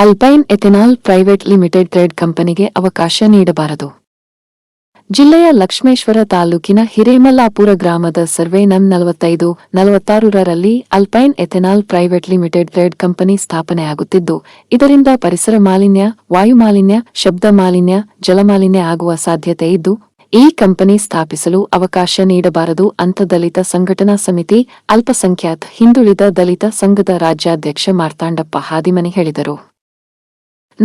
Alpine ethanol private limited trade ಕಂಪನಿಗೆ ಅವಕಾಶ ನೀಡಬಾರದು. ಜಿಲ್ಲೆಯ ಲಕ್ಷ್ಮೇಶ್ವರ ತಾಲೂಕಿನ ಹಿರೇಮಲ್ಲಾಪುರ ಗ್ರಾಮದ ಸರ್ವೆ ನಂ ನಲವತ್ತೈದು, ನಲವತ್ತಾರರಲ್ಲಿ Alpine ethanol private limited trade company ಸ್ಥಾಪನೆಯಾಗುತ್ತಿದ್ದು, ಇದರಿಂದ ಪರಿಸರ ಮಾಲಿನ್ಯ ವಾಯುಮಾಲಿನ್ಯ ಶಬ್ದ ಮಾಲಿನ್ಯ ಜಲಮಾಲಿನ್ಯ ಆಗುವ ಸಾಧ್ಯತೆ ಇದ್ದು, ಈ ಕಂಪನಿ ಸ್ಥಾಪಿಸಲು ಅವಕಾಶ ನೀಡಬಾರದು ಅಂತ ದಲಿತ ಸಂಘಟನಾ ಸಮಿತಿ ಅಲ್ಪಸಂಖ್ಯಾತ ಹಿಂದುಳಿದ ದಲಿತ ಸಂಘದ ರಾಜ್ಯಾಧ್ಯಕ್ಷ ಮಾರ್ತಾಂಡಪ್ಪ ಹಾದಿಮನಿ ಹೇಳಿದರು.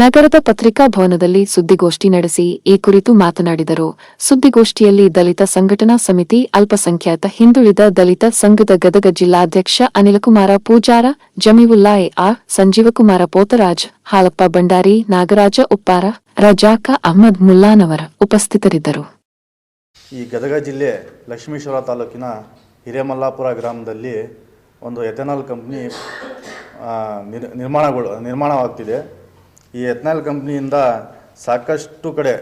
ನಗರದ ಪತ್ರಿಕಾ ಭವನದಲ್ಲಿ ಸುದ್ದಿಗೋಷ್ಠಿ ನಡೆಸಿ ಈ ಕುರಿತು ಮಾತನಾಡಿದರು. ಸುದ್ದಿಗೋಷ್ಠಿಯಲ್ಲಿ ದಲಿತ ಸಂಘಟನಾ ಸಮಿತಿ ಅಲ್ಪಸಂಖ್ಯಾತ ಹಿಂದುಳಿದ ದಲಿತ ಸಂಘದ ಗದಗ ಜಿಲ್ಲಾಧ್ಯಕ್ಷ ಅನಿಲಕುಮಾರ ಪೂಜಾರ, ಜಮೀವುಲ್ಲಾ ಆರ್ ಸಂಜೀವಕುಮಾರ ಪೋತರಾಜ್, ಹಾಲಪ್ಪ ಭಂಡಾರಿ, ನಾಗರಾಜ ಉಪ್ಪಾರ, ರಜಾಕ ಅಹ್ಮದ್ ಮುಲ್ಲಾನವರ ಉಪಸ್ಥಿತರಿದ್ದರು. ಈ ಗದಗ ಜಿಲ್ಲೆ ಲಕ್ಷ್ಮೀಶ್ವರ ತಾಲೂಕಿನ ಹಿರೇಮಲ್ಲಾಪುರ ಗ್ರಾಮದಲ್ಲಿ ಒಂದು ಎಥೆನಾಲ್ ಕಂಪ್ನಿ ನಿರ್ಮಾಣಗಳು ನಿರ್ಮಾಣವಾಗ್ತಿದೆ. ಈ ಎತ್ನಾಲ್ ಕಂಪ್ನಿಯಿಂದ ಸಾಕಷ್ಟು ಕಡೆ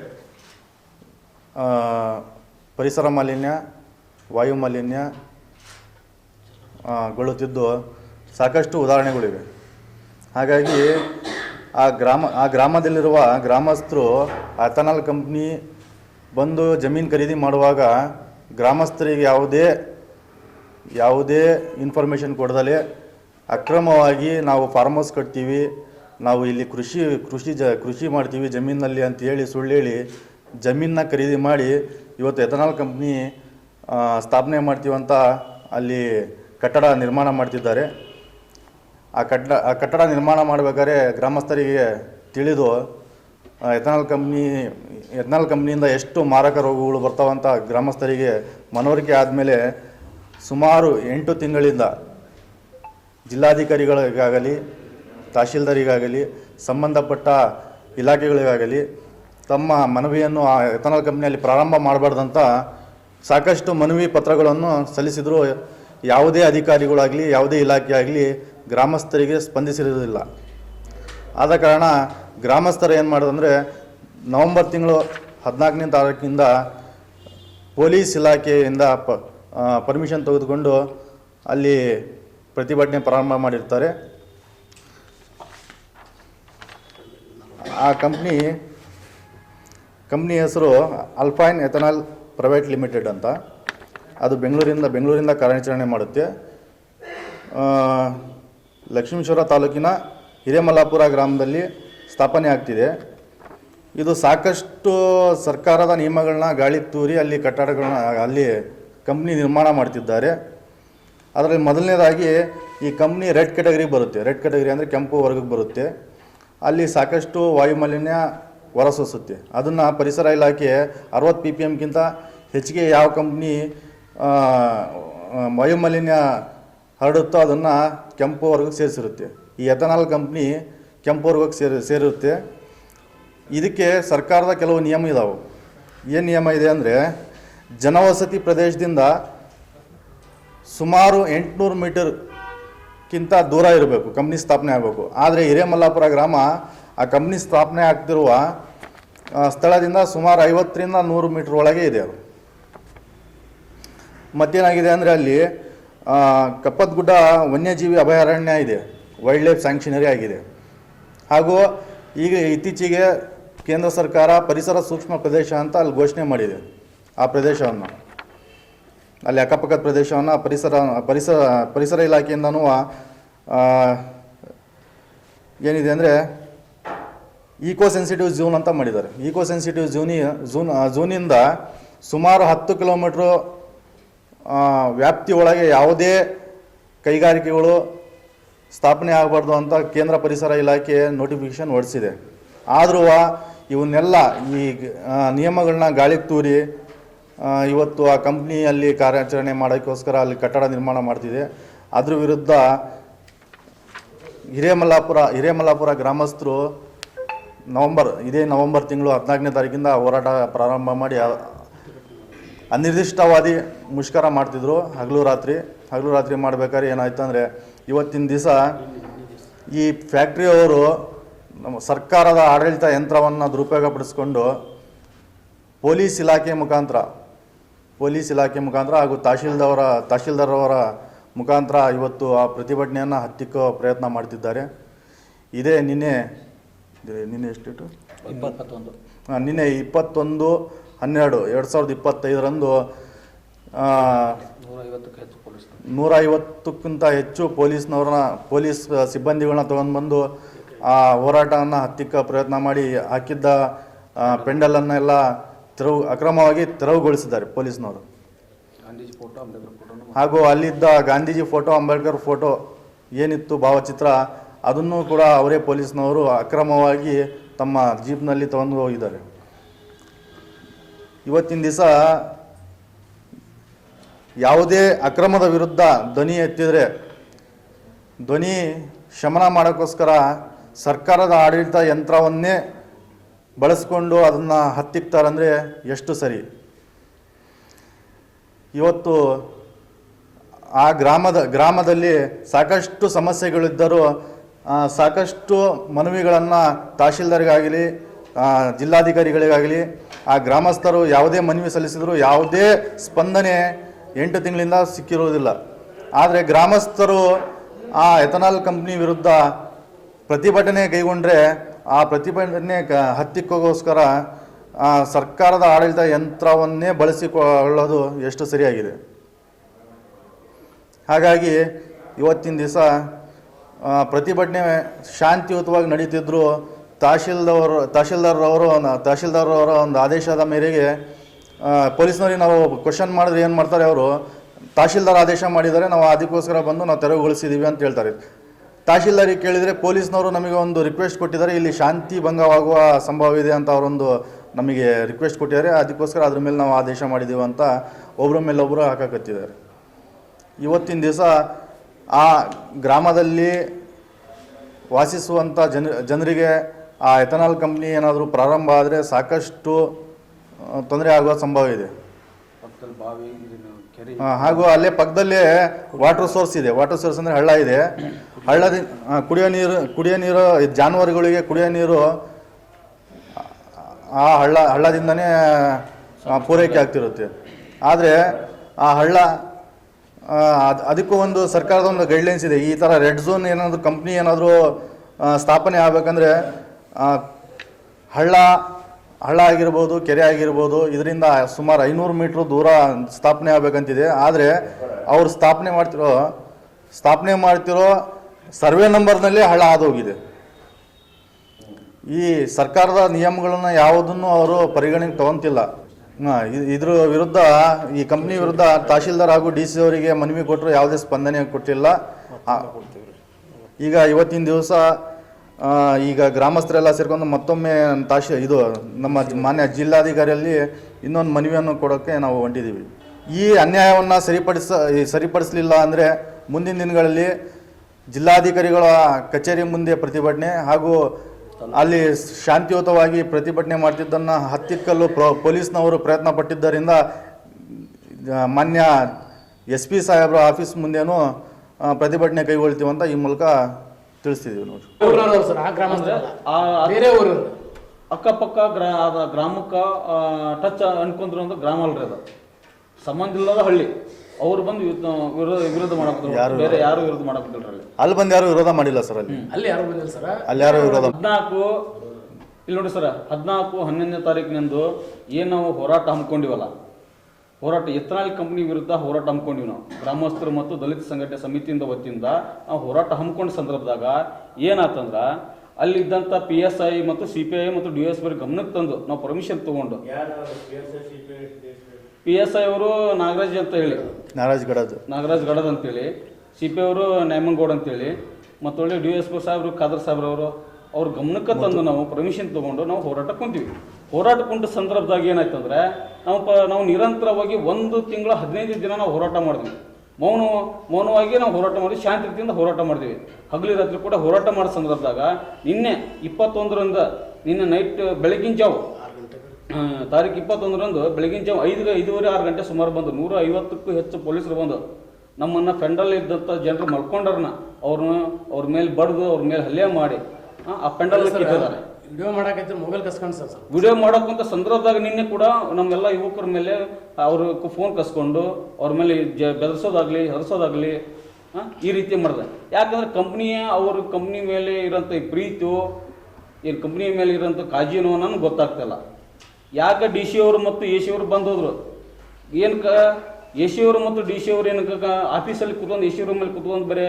ಪರಿಸರ ಮಾಲಿನ್ಯ, ವಾಯು ಮಾಲಿನ್ಯ ಗೊಳ್ಳುತ್ತಿದ್ದು ಸಾಕಷ್ಟು ಉದಾಹರಣೆಗಳಿವೆ. ಹಾಗಾಗಿ ಆ ಗ್ರಾಮ, ಆ ಗ್ರಾಮದಲ್ಲಿರುವ ಗ್ರಾಮಸ್ಥರು ಅಥನಾಲ್ ಕಂಪ್ನಿ ಬಂದು ಜಮೀನು ಖರೀದಿ ಮಾಡುವಾಗ ಗ್ರಾಮಸ್ಥರಿಗೆ ಯಾವುದೇ ಯಾವುದೇ ಇನ್ಫಾರ್ಮೇಷನ್ ಕೊಡದಲೆ ಅಕ್ರಮವಾಗಿ ನಾವು ಫಾರ್ಮ್ ಹೌಸ್ ಕಟ್ತೀವಿ ನಾವು ಇಲ್ಲಿ ಕೃಷಿ ಕೃಷಿ ಜ, ಕೃಷಿ ಮಾಡ್ತೀವಿ ಜಮೀನಲ್ಲಿ ಅಂತ ಹೇಳಿ ಸುಳ್ಳು ಹೇಳಿ ಜಮೀನನ್ನ ಖರೀದಿ ಮಾಡಿ ಇವತ್ತು ಎಥನಾಲ್ ಕಂಪ್ನಿ ಸ್ಥಾಪನೆ ಮಾಡ್ತೀವಂತ ಅಲ್ಲಿ ಕಟ್ಟಡ ನಿರ್ಮಾಣ ಮಾಡ್ತಿದ್ದಾರೆ. ಆ ಕಟ್ಟಡ ಆ ಕಟ್ಟಡ ನಿರ್ಮಾಣ ಮಾಡಬೇಕಾದ್ರೆ ಗ್ರಾಮಸ್ಥರಿಗೆ ತಿಳಿದು ಎಥನಾಲ್ ಕಂಪ್ನಿ, ಎಥನಾಲ್ ಕಂಪ್ನಿಯಿಂದ ಎಷ್ಟು ಮಾರಕ ರೋಗಗಳು ಬರ್ತಾವಂತ ಗ್ರಾಮಸ್ಥರಿಗೆ ಮನವರಿಕೆ ಆದಮೇಲೆ ಸುಮಾರು ಎಂಟು ತಿಂಗಳಿಂದ ಜಿಲ್ಲಾಧಿಕಾರಿಗಳಿಗಾಗಲಿ ತಹಶೀಲ್ದಾರಿಗಾಗಲಿ, ಸಂಬಂಧಪಟ್ಟ ಇಲಾಖೆಗಳಿಗಾಗಲಿ, ತಮ್ಮ ಮನವಿಯನ್ನು ಆ ಎಥನಾಲ್ ಕಂಪ್ನಿಯಲ್ಲಿ ಪ್ರಾರಂಭ ಮಾಡಬಾರ್ದಂತ ಸಾಕಷ್ಟು ಮನವಿ ಪತ್ರಗಳನ್ನು ಸಲ್ಲಿಸಿದರೂ ಯಾವುದೇ ಅಧಿಕಾರಿಗಳಾಗಲಿ, ಯಾವುದೇ ಇಲಾಖೆ ಆಗಲಿ ಗ್ರಾಮಸ್ಥರಿಗೆ ಸ್ಪಂದಿಸಿರುವುದಿಲ್ಲ. ಆದ ಕಾರಣ ಗ್ರಾಮಸ್ಥರು ಏನು ಮಾಡೋದಂದರೆ, ನವಂಬರ್ ತಿಂಗಳು ಹದಿನಾಲ್ಕನೇ ತಾರೀಕಿನಿಂದ ಪೊಲೀಸ್ ಇಲಾಖೆಯಿಂದ ಪರ್ಮಿಷನ್ ತೆಗೆದುಕೊಂಡು ಅಲ್ಲಿ ಪ್ರತಿಭಟನೆ ಪ್ರಾರಂಭ ಮಾಡಿರ್ತಾರೆ. ಆ ಕಂಪ್ನಿ ಕಂಪ್ನಿ ಹೆಸರು ಅಲ್ಫೈನ್ ಎಥನಾಲ್ ಪ್ರೈವೇಟ್ ಲಿಮಿಟೆಡ್ ಅಂತ. ಅದು ಬೆಂಗಳೂರಿಂದ ಬೆಂಗಳೂರಿಂದ ಕಾರ್ಯಾಚರಣೆ ಮಾಡುತ್ತೆ. ಲಕ್ಷ್ಮೀಶ್ವರ ತಾಲೂಕಿನ ಹಿರೇಮಲ್ಲಾಪುರ ಗ್ರಾಮದಲ್ಲಿ ಸ್ಥಾಪನೆ ಆಗ್ತಿದೆ. ಇದು ಸಾಕಷ್ಟು ಸರ್ಕಾರದ ನಿಯಮಗಳನ್ನ ಗಾಳಿ ತೂರಿ ಅಲ್ಲಿ ಕಟ್ಟಡಗಳನ್ನ, ಅಲ್ಲಿ ಕಂಪ್ನಿ ನಿರ್ಮಾಣ ಮಾಡ್ತಿದ್ದಾರೆ. ಅದರಲ್ಲಿ ಮೊದಲನೇದಾಗಿ ಈ ಕಂಪ್ನಿ ರೆಡ್ ಕೆಟಗರಿಗೆ ಬರುತ್ತೆ. ರೆಡ್ ಕೆಟಗರಿ ಅಂದರೆ ಕೆಂಪು ವರ್ಗಕ್ಕೆ ಬರುತ್ತೆ. ಅಲ್ಲಿ ಸಾಕಷ್ಟು ವಾಯುಮಾಲಿನ್ಯ ಹೊರಸೂಸುತ್ತೆ. ಅದನ್ನು ಪರಿಸರ ಇಲಾಖೆ ಅರವತ್ತು ಪಿ ಪಿ ಎಮ್ಗಿಂತ ಹೆಚ್ಚಿಗೆ ಯಾವ ಕಂಪ್ನಿ ವಾಯುಮಾಲಿನ್ಯ ಹರಡುತ್ತೋ ಅದನ್ನು ಕೆಂಪು ವರ್ಗಕ್ಕೆ ಸೇರಿಸಿರುತ್ತೆ. ಈ ಎಥನಾಲ್ ಕಂಪ್ನಿ ಕೆಂಪು ವರ್ಗಕ್ಕೆ ಸೇರಿ, ಸೇರಿರುತ್ತೆ. ಇದಕ್ಕೆ ಸರ್ಕಾರದ ಕೆಲವು ನಿಯಮ ಇದಾವೆ. ಏನು ನಿಯಮ ಇದೆ ಅಂದರೆ, ಜನವಸತಿ ಪ್ರದೇಶದಿಂದ ಸುಮಾರು ಎಂಟುನೂರು ಮೀಟರ್ಗಿಂತ ದೂರ ಇರಬೇಕು ಕಂಪ್ನಿ ಸ್ಥಾಪನೆ ಆಗಬೇಕು. ಆದರೆ ಹಿರೇಮಲ್ಲಾಪುರ ಗ್ರಾಮ ಆ ಕಂಪ್ನಿ ಸ್ಥಾಪನೆ ಆಗ್ತಿರುವ ಸ್ಥಳದಿಂದ ಸುಮಾರು ಐವತ್ತರಿಂದ ನೂರು ಮೀಟರ್ ಒಳಗೆ ಇದೆ ಅದು. ಮತ್ತೇನಾಗಿದೆ ಅಂದರೆ ಅಲ್ಲಿ ಕಪ್ಪತ್ಗುಡ್ಡ ವನ್ಯಜೀವಿ ಅಭಯಾರಣ್ಯ ಇದೆ ವೈಲ್ಡ್ ಲೈಫ್ ಸ್ಯಾಂಕ್ಷನರಿ ಆಗಿದೆ. ಹಾಗೂ ಈಗ ಇತ್ತೀಚೆಗೆ ಕೇಂದ್ರ ಸರ್ಕಾರ ಪರಿಸರ ಸೂಕ್ಷ್ಮ ಪ್ರದೇಶ ಅಂತ ಅಲ್ಲಿ ಘೋಷಣೆ ಮಾಡಿದೆ, ಆ ಪ್ರದೇಶವನ್ನು. ಅಲ್ಲಿ ಅಕ್ಕಪಕ್ಕದ ಪ್ರದೇಶವನ್ನು ಪರಿಸರ ಪರಿಸರ ಪರಿಸರ ಇಲಾಖೆಯಿಂದನೂ ಏನಿದೆ ಅಂದರೆ ಈಕೋ ಸೆನ್ಸಿಟಿವ್ ಝೋನ್ ಅಂತ ಮಾಡಿದ್ದಾರೆ. ಈಕೋ ಸೆನ್ಸಿಟಿವ್ ಝೋನಿ ಝೂನ್ ಝೂನಿಂದ ಸುಮಾರು ಹತ್ತು ಕಿಲೋಮೀಟ್ರು ವ್ಯಾಪ್ತಿಯೊಳಗೆ ಯಾವುದೇ ಕೈಗಾರಿಕೆಗಳು ಸ್ಥಾಪನೆ ಆಗಬಾರ್ದು ಅಂತ ಕೇಂದ್ರ ಪರಿಸರ ಇಲಾಖೆ ನೋಟಿಫಿಕೇಶನ್ ಹೊರಡಿಸಿದೆ ಆದರೂ ಇವನ್ನೆಲ್ಲ ಈ ನಿಯಮಗಳನ್ನ ಗಾಳಿಗೆ ತೂರಿ ಇವತ್ತು ಆ ಕಂಪ್ನಿಯಲ್ಲಿ ಕಾರ್ಯಾಚರಣೆ ಮಾಡೋಕ್ಕೋಸ್ಕರ ಅಲ್ಲಿ ಕಟ್ಟಡ ನಿರ್ಮಾಣ ಮಾಡ್ತಿದೆ. ಅದ್ರ ವಿರುದ್ಧ ಹಿರೇಮಲ್ಲಾಪುರ ಹಿರೇಮಲ್ಲಾಪುರ ಗ್ರಾಮಸ್ಥರು ನವಂಬರ್, ಇದೇ ನವಂಬರ್ ತಿಂಗಳು ಹದಿನಾಲ್ಕನೇ ತಾರೀಕಿಂದ ಹೋರಾಟ ಪ್ರಾರಂಭ ಮಾಡಿ ಅನಿರ್ದಿಷ್ಟವಾದಿ ಮುಷ್ಕರ ಮಾಡ್ತಿದ್ರು ಹಗಲು ರಾತ್ರಿ. ಹಗಲು ರಾತ್ರಿ ಮಾಡಬೇಕಾದ್ರೆ ಏನಾಯ್ತು ಅಂದರೆ, ಇವತ್ತಿನ ದಿವಸ ಈ ಫ್ಯಾಕ್ಟ್ರಿಯವರು ನಮ್ಮ ಸರ್ಕಾರದ ಆಡಳಿತ ಯಂತ್ರವನ್ನು ದುರುಪಯೋಗಪಡಿಸ್ಕೊಂಡು ಪೊಲೀಸ್ ಇಲಾಖೆ ಮುಖಾಂತರ ಪೊಲೀಸ್ ಇಲಾಖೆ ಮುಖಾಂತರ ಹಾಗೂ ತಹಶೀಲ್ದವರ ತಹಶೀಲ್ದಾರವರ ಅವರ ಮುಖಾಂತರ ಇವತ್ತು ಆ ಪ್ರತಿಭಟನೆಯನ್ನು ಹತ್ತಿಕ್ಕೋ ಪ್ರಯತ್ನ ಮಾಡ್ತಿದ್ದಾರೆ. ಇದೇ ನಿನ್ನೆ ನಿನ್ನೆ ಎಷ್ಟು ಡೇಟು ಇಪ್ಪತ್ತೊಂದು. ನಿನ್ನೆ ಇಪ್ಪತ್ತೊಂದು ಹನ್ನೆರಡು ಎರಡು ಸಾವಿರದ ಇಪ್ಪತ್ತೈದರಂದು ನೂರೈವತ್ತಕ್ಕಿಂತ ನೂರ ಹೆಚ್ಚು ಪೊಲೀಸ್ನವ್ರನ್ನ ಪೊಲೀಸ್ ಸಿಬ್ಬಂದಿಗಳನ್ನ ತೊಗೊಂಡ್ಬಂದು ಆ ಹೋರಾಟವನ್ನು ಹತ್ತಿಕ್ಕ ಪ್ರಯತ್ನ ಮಾಡಿ ಹಾಕಿದ್ದ ಪೆಂಡಲನ್ನೆಲ್ಲ ತೆರವು ಅಕ್ರಮವಾಗಿ ತೆರವುಗೊಳಿಸಿದ್ದಾರೆ ಪೊಲೀಸ್ನವರು. ಗಾಂಧೀಜಿ ಫೋಟೋ ಅಂಬೇಡ್ಕರ್ ಫೋಟೋ ಹಾಗೂ ಅಲ್ಲಿದ್ದ ಗಾಂಧೀಜಿ ಫೋಟೋ ಅಂಬೇಡ್ಕರ್ ಫೋಟೋ ಏನಿತ್ತು ಭಾವಚಿತ್ರ ಅದನ್ನು ಕೂಡ ಅವರೇ ಪೊಲೀಸ್ನವರು ಅಕ್ರಮವಾಗಿ ತಮ್ಮ ಜೀಪ್ನಲ್ಲಿ ತಗೊಂಡು ಹೋಗಿದ್ದಾರೆ. ಇವತ್ತಿನ ದಿವಸ ಯಾವುದೇ ಅಕ್ರಮದ ವಿರುದ್ಧ ಧ್ವನಿ ಎತ್ತಿದರೆ ಧ್ವನಿ ಶಮನ ಮಾಡೋಕ್ಕೋಸ್ಕರ ಸರ್ಕಾರದ ಆಡಳಿತ ಯಂತ್ರವನ್ನೇ ಬಳಸ್ಕೊಂಡು ಅದನ್ನು ಹತ್ತಿಕ್ತಾರಂದರೆ ಎಷ್ಟು ಸರಿ? ಇವತ್ತು ಆ ಗ್ರಾಮದ, ಗ್ರಾಮದಲ್ಲಿ ಸಾಕಷ್ಟು ಸಮಸ್ಯೆಗಳಿದ್ದರೂ ಸಾಕಷ್ಟು ಮನವಿಗಳನ್ನು ತಹಶೀಲ್ದಾರ್ಗಾಗಲಿ ಜಿಲ್ಲಾಧಿಕಾರಿಗಳಿಗಾಗಲಿ, ಆ ಗ್ರಾಮಸ್ಥರು ಯಾವುದೇ ಮನವಿ ಸಲ್ಲಿಸಿದರೂ ಯಾವುದೇ ಸ್ಪಂದನೆ ಎಂಟು ತಿಂಗಳಿಂದ ಸಿಕ್ಕಿರುವುದಿಲ್ಲ. ಆದರೆ ಗ್ರಾಮಸ್ಥರು ಆ ಎಥನಾಲ್ ಕಂಪ್ನಿ ವಿರುದ್ಧ ಪ್ರತಿಭಟನೆ ಕೈಗೊಂಡ್ರೆ ಆ ಪ್ರತಿಭಟನೆ ಕ ಹತ್ತಿಕ್ಕೋಸ್ಕರ, ಆ ಸರ್ಕಾರದ ಆಡಳಿತ ಯಂತ್ರವನ್ನೇ ಬಳಸಿಕೊಳ್ಳೋದು ಎಷ್ಟು ಸರಿಯಾಗಿದೆ? ಹಾಗಾಗಿ ಇವತ್ತಿನ ದಿವಸ ಪ್ರತಿಭಟನೆ ಶಾಂತಿಯುತವಾಗಿ ನಡೀತಿದ್ರು ತಹಶೀಲ್ದವರು ತಹಶೀಲ್ದಾರ್ರವರು, ತಹಶೀಲ್ದಾರ್ರವರ ಒಂದು ಆದೇಶದ ಮೇರೆಗೆ ಪೊಲೀಸ್ನವ್ರಿಗೆ ನಾವು ಕ್ವಶನ್ ಮಾಡಿದ್ರೆ ಏನು ಮಾಡ್ತಾರೆ ಅವರು, ತಹಶೀಲ್ದಾರ್ ಆದೇಶ ಮಾಡಿದರೆ ನಾವು ಅದಕ್ಕೋಸ್ಕರ ಬಂದು ನಾವು ತೆರವುಗೊಳಿಸಿದ್ದೀವಿ ಅಂತ ಹೇಳ್ತಾರೆ. ತಹಶೀಲ್ದಾರಿಗೆ ಕೇಳಿದರೆ ಪೊಲೀಸ್ನವರು ನಮಗೆ ಒಂದು ರಿಕ್ವೆಸ್ಟ್ ಕೊಟ್ಟಿದ್ದಾರೆ. ಇಲ್ಲಿ ಶಾಂತಿ ಭಂಗವಾಗುವ ಸಂಭವ ಇದೆ ಅಂತ ಅವರೊಂದು ನಮಗೆ ರಿಕ್ವೆಸ್ಟ್ ಕೊಟ್ಟಿದ್ದಾರೆ. ಅದಕ್ಕೋಸ್ಕರ ಅದ್ರ ಮೇಲೆ ನಾವು ಆದೇಶ ಮಾಡಿದ್ದೀವಿ ಅಂತ ಒಬ್ಬರ ಮೇಲೆ ಒಬ್ಬರು ಹಾಕಕತ್ತಿದ್ದಾರೆ. ಇವತ್ತಿನ ದಿವಸ ಆ ಗ್ರಾಮದಲ್ಲಿ ವಾಸಿಸುವಂಥ ಜನ, ಜನರಿಗೆ ಆ ಎಥನಾಲ್ ಕಂಪ್ನಿ ಏನಾದರೂ ಪ್ರಾರಂಭ ಆದರೆ ಸಾಕಷ್ಟು ತೊಂದರೆ ಆಗುವ ಸಂಭವ ಇದೆ. ಬಾವಿ ಹಾಗೂ ಅಲ್ಲೇ ಪಕ್ಕದಲ್ಲೇ ವಾಟರ್ ಸೋರ್ಸ್ ಇದೆ. ವಾಟರ್ ಸೋರ್ಸ್ ಅಂದರೆ ಹಳ್ಳ ಇದೆ. ಹಳ್ಳದ ಕುಡಿಯೋ ನೀರು ಕುಡಿಯೋ ನೀರು ಜಾನುವಾರುಗಳಿಗೆ ಕುಡಿಯೋ ನೀರು, ಆ ಹಳ್ಳ, ಹಳ್ಳದಿಂದನೇ ಪೂರೈಕೆ ಆಗ್ತಿರುತ್ತೆ. ಆದರೆ ಆ ಹಳ್ಳ ಅದಕ್ಕೂ ಒಂದು ಸರ್ಕಾರದ ಒಂದು ಗೈಡ್ಲೈನ್ಸ್ ಇದೆ. ಈ ಥರ ರೆಡ್ ಝೋನ್ ಏನಾದರೂ ಕಂಪ್ನಿ ಏನಾದರೂ ಸ್ಥಾಪನೆ ಆಗಬೇಕಂದ್ರೆ ಹಳ್ಳ ಹಳ್ಳ ಆಗಿರ್ಬೋದು, ಕೆರೆ ಆಗಿರ್ಬೋದು, ಇದರಿಂದ ಸುಮಾರು ಐನೂರು ಮೀಟ್ರ್ ದೂರ ಸ್ಥಾಪನೆ ಆಗಬೇಕಂತಿದೆ. ಆದರೆ ಅವರು ಸ್ಥಾಪನೆ ಮಾಡ್ತಿರೋ ಸ್ಥಾಪನೆ ಮಾಡ್ತಿರೋ ಸರ್ವೆ ನಂಬರ್ನಲ್ಲಿ ಹಳ್ಳ ಆದೋಗಿದೆ ಈ ಸರ್ಕಾರದ ನಿಯಮಗಳನ್ನು ಯಾವುದನ್ನು ಅವರು ಪರಿಗಣನೆಗೆ ತಗೊಂತಿಲ್ಲ. ಇದ್ರ ವಿರುದ್ಧ, ಈ ಕಂಪ್ನಿ ವಿರುದ್ಧ ತಹಶೀಲ್ದಾರ್ ಹಾಗೂ ಡಿ ಸಿ ಅವರಿಗೆ ಮನವಿ ಕೊಟ್ಟರು ಯಾವುದೇ ಸ್ಪಂದನೆ ಕೊಟ್ಟಿಲ್ಲ. ಈಗ ಇವತ್ತಿನ ದಿವಸ ಈಗ ಗ್ರಾಮಸ್ಥರೆಲ್ಲ ಸೇರ್ಕೊಂಡು ಮತ್ತೊಮ್ಮೆ ತಾಶ ಇದು ನಮ್ಮ ಮಾನ್ಯ ಜಿಲ್ಲಾಧಿಕಾರಿಯಲ್ಲಿ ಇನ್ನೊಂದು ಮನವಿಯನ್ನು ಕೊಡೋಕ್ಕೆ ನಾವು ಹೊಂಟಿದ್ದೀವಿ. ಈ ಅನ್ಯಾಯವನ್ನು ಸರಿಪಡಿಸ ಸರಿಪಡಿಸಲಿಲ್ಲ ಅಂದರೆ ಮುಂದಿನ ದಿನಗಳಲ್ಲಿ ಜಿಲ್ಲಾಧಿಕಾರಿಗಳ ಕಚೇರಿ ಮುಂದೆ ಪ್ರತಿಭಟನೆ ಹಾಗೂ ಅಲ್ಲಿ ಶಾಂತಿಯುತವಾಗಿ ಪ್ರತಿಭಟನೆ ಮಾಡ್ತಿದ್ದನ್ನು ಹತ್ತಿಕ್ಕಲು ಪ್ರ, ಪೊಲೀಸ್ನವರು ಪ್ರಯತ್ನ ಪಟ್ಟಿದ್ದರಿಂದ ಮಾನ್ಯ ಎಸ್ ಪಿ ಸಾಹೇಬ್ರ ಆಫೀಸ್ ಮುಂದೆನೂ ಪ್ರತಿಭಟನೆ ಕೈಗೊಳ್ತೀವಂತ ಈ ಮೂಲಕ ತಿಳಿಸ್ತಿದ್ದೀವಿ ನೋಡ್ರಿ. ಸರ್ ಆ ಗ್ರಾಮಸ್ಥರಲ್ಲ ಆ- ಬೇರೆ ಊರು ಅಕ್ಕಪಕ್ಕ ಗ್ರಾ ಅದ ಗ್ರಾಮಕ್ಕೆ ಟಚ್ ಅನ್ಕೊಂಡ್ರು ಅಂದ್ರೆ ಗ್ರಾಮ ಅಲ್ರಿ ಅದು. ಸಂಬಂಧ ಇಲ್ಲದ ಹಳ್ಳಿ. ಅವ್ರು ಬಂದು ವಿರುದ್ಧ- ವಿರೋಧ ವಿರೋಧ ಮಾಡಕ್ಕೆ ಬೇರೆ ಯಾರು ವಿರೋಧ ಮಾಡಕ್ಕೆ ಅಲ್ಲಿ? ಅಲ್ಲಿ ಬಂದು ಯಾರು ವಿರೋಧ ಮಾಡಿಲ್ಲ ಸರ್ ಅಲ್ಲಿ? ಅಲ್ಲಿ ಯಾರು ಬಂದಿಲ್ಲ ಸರ್? ಅಲ್ಲಿ ಯಾರು ವಿರೋಧ? ಹದಿನಾಲ್ಕು ಇಲ್ಲಿ ನೋಡಿ ಸರ್ ಹದಿನಾಲ್ಕು ಹನ್ನೊಂದನೇ ತಾರೀಕಿನಂದು ಏನು ನಾವು ಹೋರಾಟ ಹಮ್ಮಿಕೊಂಡಿವಲ್ಲ? ಹೋರಾಟ ಎಥನಾಲ್ ಕಂಪ್ನಿ ವಿರುದ್ಧ ಹೋರಾಟ ಹಮ್ಮಿಕೊಂಡಿವಿ ನಾವು. ಗ್ರಾಮಸ್ಥರು ಮತ್ತು ದಲಿತ ಸಂಘಟನೆ ಸಮಿತಿಯಿಂದ ವತಿಯಿಂದ ನಾವು ಹೋರಾಟ ಹಮ್ಮಿಕೊಂಡ ಸಂದರ್ಭದಾಗ ಏನಾತಂದ್ರ ಅಲ್ಲಿದ್ದಂಥ ಪಿ ಎಸ್ ಐ ಮತ್ತು ಸಿ ಪಿ ಐ ಮತ್ತು ಡಿ ಎಸ್ ಬಿ ಗಮನಕ್ಕೆ ತಂದು ನಾವು ಪರ್ಮಿಷನ್ ತೊಗೊಂಡು. ಪಿ ಎಸ್ ಐ ಅವರು ನಾಗರಾಜ್ ಅಂತ ಹೇಳಿ. ನಾಗರಾಜ್ ಗಡದ್ ನಾಗರಾಜ್ ಗಡದ್ ಅಂತೇಳಿ ಸಿ ಪಿ ಅವರು ನ್ಯಾಮಂಗೌಡ್ ಅಂತೇಳಿ ಮತ್ತೊಳ್ಳೆ ಡಿ ಎಸ್ ಬಿ ಸಾಹೇಬ್ರು ಖಾದರ್ ಸಾಹೇಬ್ರವರು ಅವ್ರ ಗಮನಕ್ಕೆ ತಂದು ನಾವು ಪರ್ಮಿಷನ್ ತಗೊಂಡು ನಾವು ಹೋರಾಟ ಕುಂತೀವಿ ಹೋರಾಟ ಸಂದರ್ಭದಾಗ ಏನಾಯ್ತಂದ್ರೆ ನಾವು ಪ ನಾವು ನಿರಂತರವಾಗಿ ಒಂದು ತಿಂಗಳ ಹದಿನೈದು ದಿನ ನಾವು ಹೋರಾಟ ಮಾಡಿದ್ವಿ. ಮೌನ ಮೌನವಾಗಿ ನಾವು ಹೋರಾಟ ಮಾಡಿ ಶಾಂತಿ ರೀತಿಯಿಂದ ಹೋರಾಟ ಮಾಡಿದ್ವಿ. ಹಗಲಿ ರಾತ್ರಿ ಕೂಡ ಹೋರಾಟ ಮಾಡೋ ಸಂದರ್ಭದಾಗ ನಿನ್ನೆ ಇಪ್ಪತ್ತೊಂದರಿಂದ ನಿನ್ನೆ ನೈಟ್ ಬೆಳಗಿನ ಜಾವ ತಾರೀಕು ಇಪ್ಪತ್ತೊಂದರಂದು ಬೆಳಗಿನ ಜಾವ ಐದು ಐದೂವರೆ ಆರು ಗಂಟೆ ಸುಮಾರು ಬಂದು ನೂರ ಐವತ್ತಕ್ಕೂ ಹೆಚ್ಚು ಪೊಲೀಸರು ಬಂದು ನಮ್ಮನ್ನು ಪೆಂಡಲ್ ಇದ್ದಂಥ ಜನರು ಮಲ್ಕೊಂಡ್ರನ್ನ ಅವ್ರನ್ನ ಅವ್ರ ಮೇಲೆ ಬಡ್ದು ಅವ್ರ ಮೇಲೆ ಹಲ್ಲೆ ಮಾಡಿ ಆ, ಆ ಪೆಂಡಲ್ ಕಿತ್ತಿದ್ದಾರೆ. ವಿಡಿಯೋ ಮಾಡಕೈತೆ ಮೊಬೈಲ್ ಕಸ್ಕೊಂಡು ಸರ್. ವಿಡಿಯೋ ಮಾಡೋಕ್ಕಂತ ಸಂದರ್ಭದಾಗ ನಿನ್ನೆ ಕೂಡ ನಮ್ಮೆಲ್ಲ ಯುವಕರ ಮೇಲೆ ಅವ್ರ ಫೋನ್ ಕಸ್ಕೊಂಡು ಅವ್ರ ಮೇಲೆ ಜ, ಬೆದರ್ಸೋದಾಗಲಿ, ಹೆದರ್ಸೋದಾಗ್ಲಿ ಈ ರೀತಿ ಮಾಡಿದೆ. ಯಾಕಂದ್ರೆ ಕಂಪ್ನಿಯ, ಅವ್ರ ಕಂಪ್ನಿ ಮೇಲೆ ಇರೋಂಥ ಈ ಏನು ಕಂಪ್ನಿ ಮೇಲೆ ಇರೋಂಥ ಕಾಜಿನೋ ನನಗೆ ಗೊತ್ತಾಗ್ತಿಲ್ಲ. ಯಾಕೆ ಡಿ ಸಿ ಅವರು ಮತ್ತು ಎ ಸಿ ಅವರು ಬಂದೋದ್ರು ಏನಕ್ಕೆ ಎ ಸಿ ಅವರು ಮತ್ತು ಡಿ ಸಿ ಅವರು ಏನಕ್ಕೆ ಆಫೀಸಲ್ಲಿ ಕೂತ್ಕೊಂಡು ಎ ಸಿ ರೂಮಲ್ಲಿ ಮೇಲೆ ಕುತ್ಕೊಂಡು ಬರೀ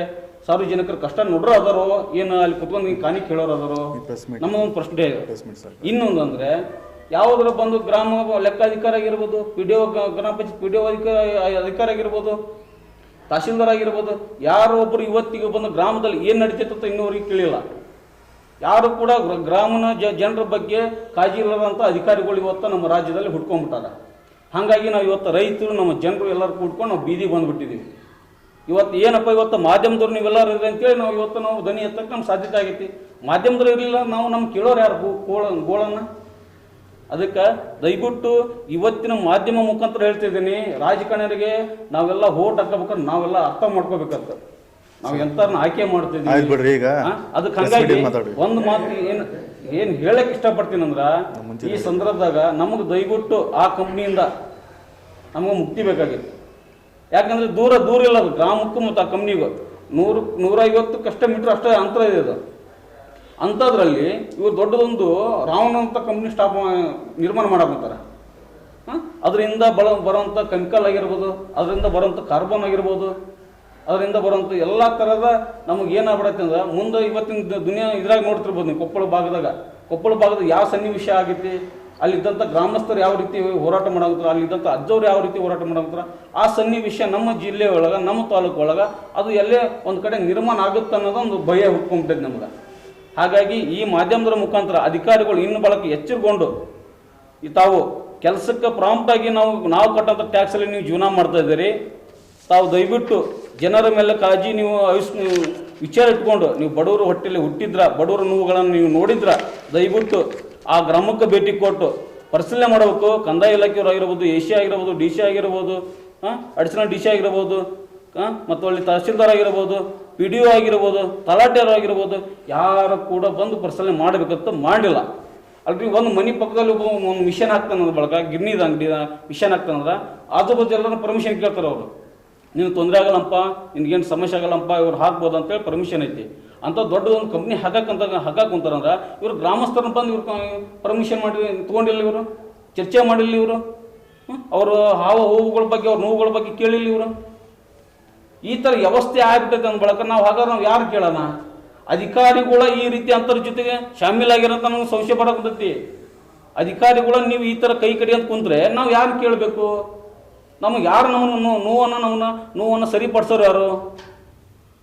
ಸಾರ್ವಜನಿಕರ ಕಷ್ಟ ನೋಡ್ರೋ ಅದಾರೋ ಏನು ಅಲ್ಲಿ ಕುತ್ಕೊಂಡು ಹಿಂಗೆ ಕಾಣಿ ಕೇಳೋರು ಅದಾರೋ ನಮ್ಮದೊಂದು ಪ್ರಶ್ನೆ ಇನ್ನೊಂದು ಅಂದ್ರೆ ಯಾವುದ್ರ ಬಂದು ಗ್ರಾಮ ಲೆಕ್ಕಾಧಿಕಾರ ಆಗಿರ್ಬೋದು ಪಿ ಡಿ ಒ ಗ್ರಾಮ ಪಂಚಾಯತ್ ಪಿ ಡಿ ಒ ಅಧಿಕಾರ ಅಧಿಕಾರ ಆಗಿರ್ಬೋದು ತಹಶೀಲ್ದಾರ್ ಆಗಿರ್ಬೋದು ಯಾರೋ ಒಬ್ಬರು ಇವತ್ತಿಗೆ ಬಂದು ಗ್ರಾಮದಲ್ಲಿ ಏನು ನಡೀತೈತೆ ಅಂತ ಇನ್ನೂವರೆಗೆ ತಿಳಿಲ್ಲ ಯಾರು ಕೂಡ ಗ್ರಾಮನ ಜ ಜನರ ಬಗ್ಗೆ ಕಾಳಜಿ ಇಲ್ಲದಂಥ ಅಧಿಕಾರಿಗಳು ಇವತ್ತು ನಮ್ಮ ರಾಜ್ಯದಲ್ಲಿ ಹುಡ್ಕೊಂಡ್ಬಿಟ್ಟಾರ. ಹಾಗಾಗಿ ನಾವು ಇವತ್ತು ರೈತರು ನಮ್ಮ ಜನರು ಎಲ್ಲರೂ ಕೂಡ್ಕೊಂಡು ನಾವು ಬೀದಿಗೆ ಬಂದುಬಿಟ್ಟಿದ್ದೀವಿ ಇವತ್ತು ಏನಪ್ಪ ಇವತ್ತು ಮಾಧ್ಯಮದವ್ರು ನೀವೆಲ್ಲರೂ ಇರ್ರಿ ಅಂತೇಳಿ ನಾವು ಇವತ್ತು ನಾವು ಧ್ವನಿ ಎತ್ತಕ್ಕೆ ನಮ್ಮ ಸಾಧ್ಯತೆ ಆಗೈತಿ. ಮಾಧ್ಯಮದವ್ರು ಇರಲಿಲ್ಲ ನಾವು ನಮ್ಮ ಕೇಳೋರು ಯಾರು? ಗೋ- ಗೋಳ ಗೋಳನ್ನು ಅದಕ್ಕೆ ದಯವಿಟ್ಟು ಇವತ್ತಿನ ಮಾಧ್ಯಮ ಮುಖಾಂತರ ಹೇಳ್ತಿದ್ದೀನಿ. ರಾಜಕಾರಣಿಯರಿಗೆ ನಾವೆಲ್ಲ ಓಟ್ ಹಾಕಬೇಕಾದ್ರೆ ನಾವೆಲ್ಲ ಅರ್ಥ ಮಾಡ್ಕೋಬೇಕಂತ. ನಾವು ಎಂಥವ್ರನ್ನ ಆಯ್ಕೆ ಮಾಡ್ತಿದ್ದೀವಿ ಈಗ. ಅದಕ್ಕೆ ಹಂಗಾಗಿ ಒಂದು ಮಾತು ಏನು ಏನು ಹೇಳಕ್ಕೆ ಇಷ್ಟಪಡ್ತೀನಿ ಅಂದ್ರೆ ಈ ಸಂದರ್ಭದಾಗ ನಮಗೆ ದಯವಿಟ್ಟು ಆ ಕಂಪ್ನಿಯಿಂದ ನಮಗೆ ಮುಕ್ತಿ ಬೇಕಾಗಿತ್ತು. ಯಾಕಂದ್ರೆ ದೂರ ದೂರ ಇಲ್ಲ ಅದು ಗ್ರಾಮಕ್ಕೂ ಮತ್ತು ಆ ಕಂಪ್ನಿಗೂ. ನೂರು, ನೂರೈವತ್ತು ಕಷ್ಟ ಮೀಟ್ರ್ ಅಷ್ಟೇ ಅಂತರ ಇದೆ ಅದು. ಅಂಥದ್ರಲ್ಲಿ ಇವರು ದೊಡ್ಡದೊಂದು ರಾವಣ ಅಂತ ಕಂಪ್ನಿ ಸ್ಟಾಪ್ ನಿರ್ಮಾಣ ಮಾಡಕಂತಾರೆ ಅದರಿಂದ ಬಳ ಬರೋವಂಥ ಕೆಮಿಕಲ್ ಆಗಿರ್ಬೋದು, ಅದರಿಂದ ಬರೋವಂಥ ಕಾರ್ಬನ್ ಆಗಿರ್ಬೋದು, ಅದರಿಂದ ಬರುವಂಥ ಎಲ್ಲ ಥರದ ನಮಗೆ ಏನಾಗ್ಬಿಡತ್ತೆ ಅಂದ್ರೆ ಮುಂದೆ ಇವತ್ತಿನ ದುನಿಯಾ ಇದ್ರಾಗ ನೋಡ್ತಿರ್ಬೋದು ನೀವು ಕೊಪ್ಪಳ ಭಾಗದಾಗ. ಕೊಪ್ಪಳ ಭಾಗದ ಯಾವ ಸನ್ನಿವೇಶ ಆಗೈತಿ? ಅಲ್ಲಿದ್ದಂಥ ಗ್ರಾಮಸ್ಥರು ಯಾವ ರೀತಿ ಹೋರಾಟ ಮಾಡಾಕತ್ತಾರ, ಅಲ್ಲಿದ್ದಂಥ ಅಜ್ಜವ್ರು ಯಾವ ರೀತಿ ಹೋರಾಟ ಮಾಡಾಕತ್ತಾರ, ಆ ಸನ್ನಿವೇಶ ನಮ್ಮ ಜಿಲ್ಲೆ ಒಳಗೆ, ನಮ್ಮ ತಾಲೂಕು ಒಳಗೆ, ಅದು ಎಲ್ಲೇ ಒಂದು ಕಡೆ ನಿರ್ಮಾಣ ಆಗುತ್ತೆ ಅನ್ನೋದೊಂದು ಭಯ ಹುಟ್ಕೊಂಬಿಟ್ಟೈತೆ ನಮ್ಗೆ. ಹಾಗಾಗಿ ಈ ಮಾಧ್ಯಮದ ಮುಖಾಂತರ ಅಧಿಕಾರಿಗಳು ಇನ್ನು ಬಳಕೆ ಈ ತಾವು ಕೆಲಸಕ್ಕೆ ಪ್ರಾಂಪ್ಟಾಗಿ ನಾವು ನಾವು ಕಟ್ಟಂಥ ಟ್ಯಾಕ್ಸಲ್ಲಿ ನೀವು ಜೀವನ ಮಾಡ್ತಾ ಇದ್ದೀರಿ. ತಾವು ದಯವಿಟ್ಟು ಜನರ ಮೇಲೆ ಕಾಳಜಿ ನೀವು ಆಯುಷ್ ವಿಚಾರ ಇಟ್ಕೊಂಡು, ನೀವು ಬಡವರು ಹೊಟ್ಟೆಯಲ್ಲಿ ಹುಟ್ಟಿದ್ರ, ಬಡವರ ನೋವುಗಳನ್ನು ನೀವು ನೋಡಿದ್ರ, ದಯವಿಟ್ಟು ಆ ಗ್ರಾಮಕ್ಕೆ ಭೇಟಿ ಕೊಟ್ಟು ಪರಿಶೀಲನೆ ಮಾಡಬೇಕು. ಕಂದಾಯ ಇಲಾಖೆಯವರು ಆಗಿರ್ಬೋದು, ಎ ಸಿ ಆಗಿರ್ಬೋದು, ಡಿ ಸಿ ಆಗಿರ್ಬೋದು ಅಡಿಷನಲ್ ಡಿ ಸಿ ಆಗಿರ್ಬೋದು ಮತ್ತು ಅಲ್ಲಿ ತಹಸೀಲ್ದಾರ್ ಆಗಿರ್ಬೋದು, ಪಿ ಡಿ ಒ ಆಗಿರ್ಬೋದು, ತಲಾಟೆಯರು ಆಗಿರ್ಬೋದು, ಯಾರು ಕೂಡ ಬಂದು ಪರಿಶೀಲನೆ ಮಾಡಬೇಕಂತ ಮಾಡಿಲ್ಲ. ಅಲ್ರಿ, ಒಂದು ಮನೆ ಪಕ್ಕದಲ್ಲಿ ಒಬ್ಬ ಒಂದು ಮಿಷನ್ ಹಾಕ್ತಾನಂದ್ರೆ ಬಳಕ, ಗಿರ್ನಿದ ಅಂಗಡಿ, ಮಿಷನ್ ಹಾಕ್ತಾನಂದ್ರೆ ಆಜು ಬಾಜು ಎಲ್ಲರೂ ಪರ್ಮಿಷನ್ ಕೇಳ್ತಾರೆ ಅವರು. ನೀನು ತೊಂದರೆ ಆಗಲ್ಲಪ್ಪ ನಿನಗೇನು ಸಮಸ್ಯೆ ಆಗಲ್ಲಪ್ಪ ಇವ್ರು ಹಾಕ್ಬೋದು ಅಂತೇಳಿ ಪರ್ಮಿಷನ್ ಐತಿ. ಅಂತ ದೊಡ್ಡ ಒಂದು ಕಂಪ್ನಿ ಹಾಕಕ್ಕಂತ ಹಾಕಕ್ಕೆ ಕುಂತಾರಂದ್ರೆ ಇವ್ರು ಗ್ರಾಮಸ್ಥರನ್ನ ಬಂದು ಇವ್ರು ಪರ್ಮಿಷನ್ ಮಾಡಿ ತೊಗೊಂಡಿಲ್ಲ ಇವರು, ಚರ್ಚೆ ಮಾಡಿಲ್ಲ ಇವರು ಅವರು ಹಾವು ಹೂವುಗಳ ಬಗ್ಗೆ, ಅವ್ರ ನೋವುಗಳ ಬಗ್ಗೆ ಕೇಳಿಲ್ಲ ಇವರು. ಈ ಥರ ವ್ಯವಸ್ಥೆ ಆಗ್ಬಿಟ್ಟೈತೆ ಅಂದ ಬಳಕ ನಾವು ಹಾಗಾದ್ರೆ ನಾವು ಯಾರು ಕೇಳೋಣ? ಅಧಿಕಾರಿಗಳ ಈ ರೀತಿ ಅಂತರ ಜೊತೆಗೆ ಶಾಮೀಲಾಗಿರೋಂಥ ನಮ್ಗೆ ಸಂಶಯ ಬರಕತ್ತೈತಿ ಅಧಿಕಾರಿಗಳ ನೀವು ಈ ಥರ ಕೈ ಕಡಿ ಅಂತ ಕುಂತ್ರೆ ನಾವು ಯಾರು ಕೇಳಬೇಕು? ನಮಗೆ ಯಾರು ನಮ್ಮನ್ನು ನೋವನ್ನು ನಮ್ಮನ್ನ ನೋವನ್ನು ಸರಿಪಡಿಸೋರು ಯಾರು?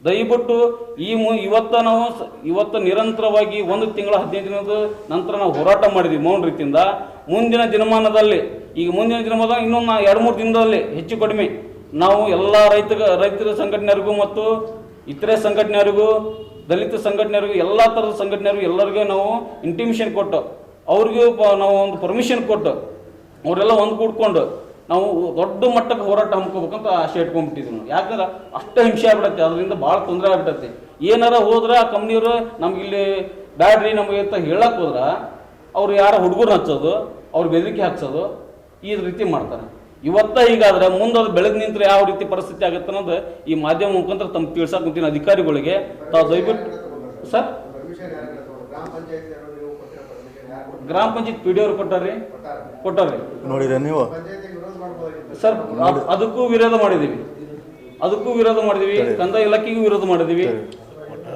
ದಯವಿಟ್ಟು ಈ ಮು ಇವತ್ತ ನಾವು ಇವತ್ತು ನಿರಂತರವಾಗಿ ಒಂದು ತಿಂಗಳ ಹದಿನೈದು ದಿನದ ನಂತರ ನಾವು ಹೋರಾಟ ಮಾಡಿದ್ವಿ ಮೌನ ರೀತಿಯಿಂದ. ಮುಂದಿನ ದಿನಮಾನದಲ್ಲಿ, ಈಗ ಮುಂದಿನ ದಿನಮಾನ ಇನ್ನೊಂದು ಎರಡು ಮೂರು ದಿನದಲ್ಲಿ ಹೆಚ್ಚು ಕಡಿಮೆ ನಾವು ಎಲ್ಲ ರೈತ ರೈತರ ಸಂಘಟನೆಯರಿಗೂ ಮತ್ತು ಇತರೆ ಸಂಘಟನೆಯರಿಗೂ, ದಲಿತ ಸಂಘಟನೆಯರಿಗೂ, ಎಲ್ಲ ಥರದ ಸಂಘಟನೆಯರಿಗೂ ಎಲ್ಲರಿಗೂ ನಾವು ಇಂಟಿಮೇಷನ್ ಕೊಟ್ಟು, ಅವ್ರಿಗೂ ನಾವು ಒಂದು ಪರ್ಮಿಷನ್ ಕೊಟ್ಟು, ಅವರೆಲ್ಲ ಒಂದು ಕೂಡ್ಕೊಂಡು ನಾವು ದೊಡ್ಡ ಮಟ್ಟಕ್ಕೆ ಹೋರಾಟ ಹಮ್ಕೋಬೇಕಂತ ಆಸೆ ಇಟ್ಕೊಂಡ್ಬಿಟ್ಟಿದ್ವಿ ನಾವು. ಯಾಕಂದ್ರೆ ಅಷ್ಟು ಹಿಂಸೆ ಆಗ್ಬಿಡತ್ತೆ ಅದರಿಂದ ಭಾಳ ತೊಂದರೆ ಆಗ್ಬಿಡತ್ತೆ. ಏನಾರ ಹೋದ್ರೆ ಆ ಕಂಪ್ನಿಯವರು ನಮ್ಗೆ ಇಲ್ಲಿ ಬ್ಯಾಡ್ರಿ ನಮಗೆ ಅಂತ ಹೇಳಕ್ಕೆ ಹೋದ್ರೆ ಅವ್ರು ಯಾರ ಹುಡುಗರು ಹಚ್ಚೋದು ಅವ್ರು ಬೆದರಿಕೆ ಹಾಕ್ಸೋದು ಈ ರೀತಿ ಮಾಡ್ತಾರೆ. ಇವತ್ತ ಹೀಗಾದ್ರೆ ಮುಂದೆ ಅದು ಬೆಳೆದು ನಿಂತರೆ ಯಾವ ರೀತಿ ಪರಿಸ್ಥಿತಿ ಆಗುತ್ತೆ ಅನ್ನೋದು ಈ ಮಾಧ್ಯಮ ಮುಖಾಂತರ ತಮ್ಮ ತಿಳ್ಸಕ್ಕೆ ಕುಂತಿನ ಅಧಿಕಾರಿಗಳಿಗೆ ತಾವು ದಯವಿಟ್ಟು ಸರ್? ಗ್ರಾಮ ಪಂಚಾಯತ್ ಪಿ ಡಿ ಅವ್ರು ಕೊಟ್ಟಾರ್ರಿ? ಕೊಟ್ಟಾರ್ರಿ. ನೋಡಿದ್ರೆ ನೀವು? ಸರ್ ಅದಕ್ಕೂ ವಿರೋಧ ಮಾಡಿದೀವಿ. ಅದಕ್ಕೂ ವಿರೋಧ ಮಾಡಿದೀವಿ. ಕಂದ ಇಲಾಖೆಗೂ ವಿರೋಧ ಮಾಡಿದೀವಿ.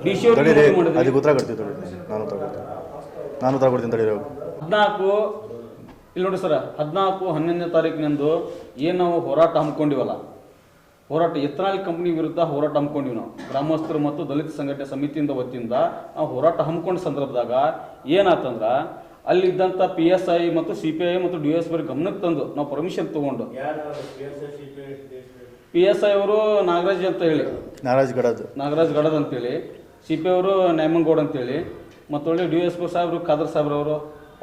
ಡಿ ಸಿ ಅದಕ್ಕೆ ಉತ್ತರ ಕೊಡ್ತೀವಿ ನಾನು ನಾನು ಹದಿನಾಲ್ಕು ಇಲ್ಲಿ ನೋಡಿ ಸರ್ ಹದಿನಾಲ್ಕು ಹನ್ನೊಂದನೇ ತಾರೀಕಿನಂದು ಏನು ನಾವು ಹೋರಾಟ ಹಮ್ಮಿಕೊಂಡಿವಲ್ಲ? ಹೋರಾಟ ಎತ್ತನಾಲ್ ಕಂಪ್ನಿ ವಿರುದ್ಧ ಹೋರಾಟ ಹಮ್ಮಿಕೊಂಡಿವಿ ನಾವು. ಗ್ರಾಮಸ್ಥರು ಮತ್ತು ದಲಿತ ಸಂಘಟನೆ ಸಮಿತಿಯಿಂದ ವತಿಯಿಂದ ನಾವು ಹೋರಾಟ ಹಮ್ಮಿಕೊಂಡ ಸಂದರ್ಭದಾಗ ಏನಾತಂದ್ರ ಅಲ್ಲಿದ್ದಂಥ ಪಿ ಎಸ್ ಐ ಮತ್ತು ಸಿ ಪಿ ಐ ಮತ್ತು ಡಿ ಎಸ್ ಬರಿ ಗಮನಕ್ಕೆ ತಂದು ನಾವು ಪರ್ಮಿಷನ್ ತೊಗೊಂಡು. ಪಿ ಎಸ್ ಐ ಅವರು ನಾಗರಾಜ್ ಅಂತ ಹೇಳಿ. ನಾಗರಾಜ್ ಗಡದ್. ನಾಗರಾಜ್ ಗಡದ್ ಅಂತೇಳಿ ಸಿ ಪಿ ಅವರು ನ್ಯಾಮಂಗೌಡ್ ಅಂತೇಳಿ ಮತ್ತೊಳ್ಳೆ ಡಿ ಎಸ್ ಪಿ ಸಾಹೇಬರು ಖಾದರ್ ಸಾಹೇಬ್ರವರು